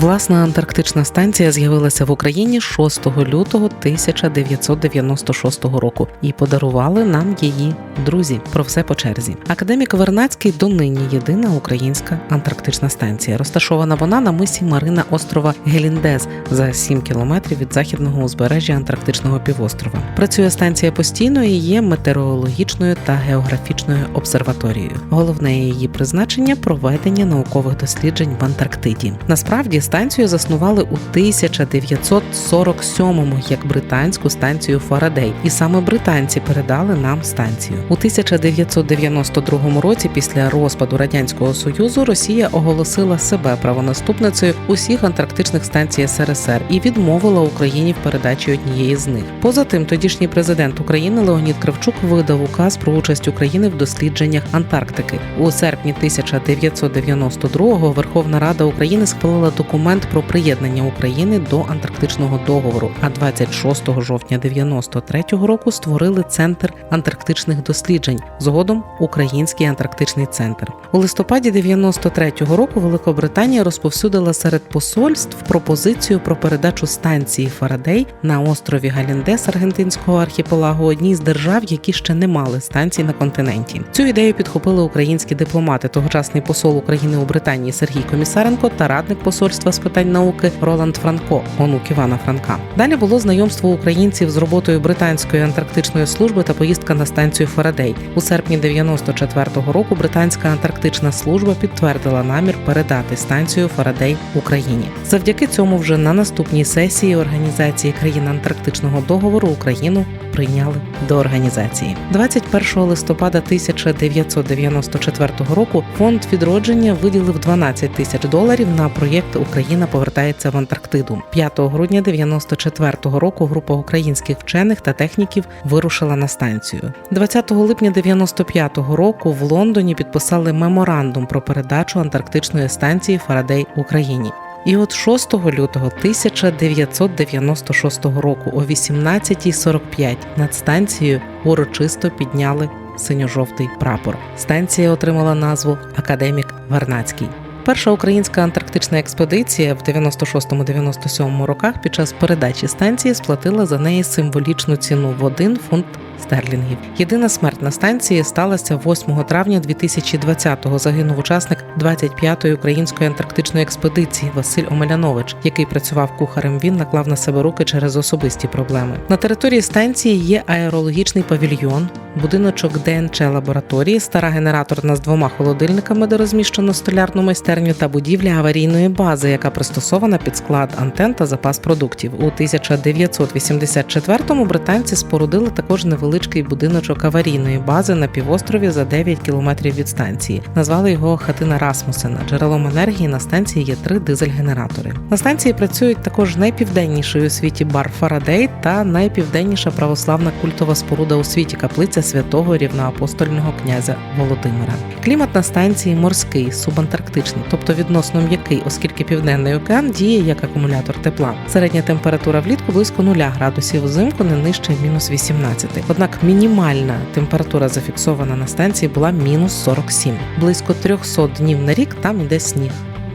Власна антарктична станція з'явилася в Україні 6 лютого 1996 року і подарували нам її друзі. Про все по черзі. Академік Вернацький донині єдина українська антарктична станція. Розташована вона на мисі Марина острова Геліндез за 7 кілометрів від західного узбережжя Антарктичного півострова. Працює станція постійно і є метеорологічною та географічною обсерваторією. Головне її призначення проведення наукових досліджень в Антарктиді. Насправді станцію заснували у 1947-му як британську станцію Фарадей, і саме британці передали нам станцію у 1992 році. Після розпаду радянського союзу Росія оголосила себе правонаступницею усіх антарктичних станцій СРСР і відмовила Україні в передачі однієї з них. Поза тим, тодішній президент України Леонід Кравчук видав указ про участь України в дослідженнях Антарктики у серпні 1992-го Верховна Рада України схвалила документ про приєднання України до Антарктичного договору. А 26 жовтня 93-го року створили центр антарктичних досліджень. Згодом Український антарктичний центр. У листопаді 93-го року Великобританія розповсюдила серед посольств пропозицію про передачу станції Фарадей на острові Галіндес аргентинського архіпелагу одній з держав, які ще не мали станцій на континенті. Цю ідею підхопили українські дипломати, тогочасний посол України у Британії Сергій Комісаренко та радник посольства з питань науки Роланд Франко, онук Івана Франка. Далі було знайомство українців з роботою британської антарктичної служби та поїздка на станцію Фарадей. У серпні 94-го року британська антарктична служба підтвердила намір передати станцію Фарадей Україні. Завдяки цьому вже на наступній сесії організації країн Антарктичного договору Україну прийняли до організації. 21 листопада 1994 року фонд відродження виділив 12 тисяч доларів на проєкт Україна повертається в Антарктиду. 5 грудня 94 року група українських вчених та техніків вирушила на станцію. 20 липня 95 року в Лондоні підписали меморандум про передачу антарктичної станції Фарадей Україні. І от 6 лютого 1996 року о 18.45 над станцією урочисто підняли синьо-жовтий прапор. Станція отримала назву Академік Вернацький. Перша українська антарктична експедиція в 96-97 роках під час передачі станції сплатила за неї символічну ціну в 1 фунт стерлінгів. Єдина смерть на станції сталася 8 травня 2020-го. Загинув учасник 25-ї української антарктичної експедиції Василь Омелянович, який працював кухарем. Він наклав на себе руки через особисті проблеми. На території станції є аерологічний павільйон, будиночок ДНЧ лабораторії, стара генераторна з двома холодильниками, де розміщено столярну майстерню та будівля аварійної бази, яка пристосована під склад антен та запас продуктів. У 1984-му британці спорудили також невеличкий будиночок аварійної бази на півострові за 9 кілометрів від станції. Назвали його хатина Расмусена. Джерелом енергії на станції є три дизель-генератори. На станції працюють також найпівденніший у світі бар Фарадей та найпівденніша православна культова споруда у світі каплиця святого рівноапостольного князя Володимира. Клімат на станції морський, субантарктичний, тобто відносно м'який, оскільки південний океан діє як акумулятор тепла. Середня температура влітку близько 0 градусів, взимку не нижче мінус 18. Однак мінімальна температура зафіксована на станції була мінус 47. Близько 300 днів на рік там йде сніг.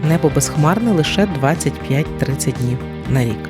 Небо безхмарне лише 25-30 днів на рік.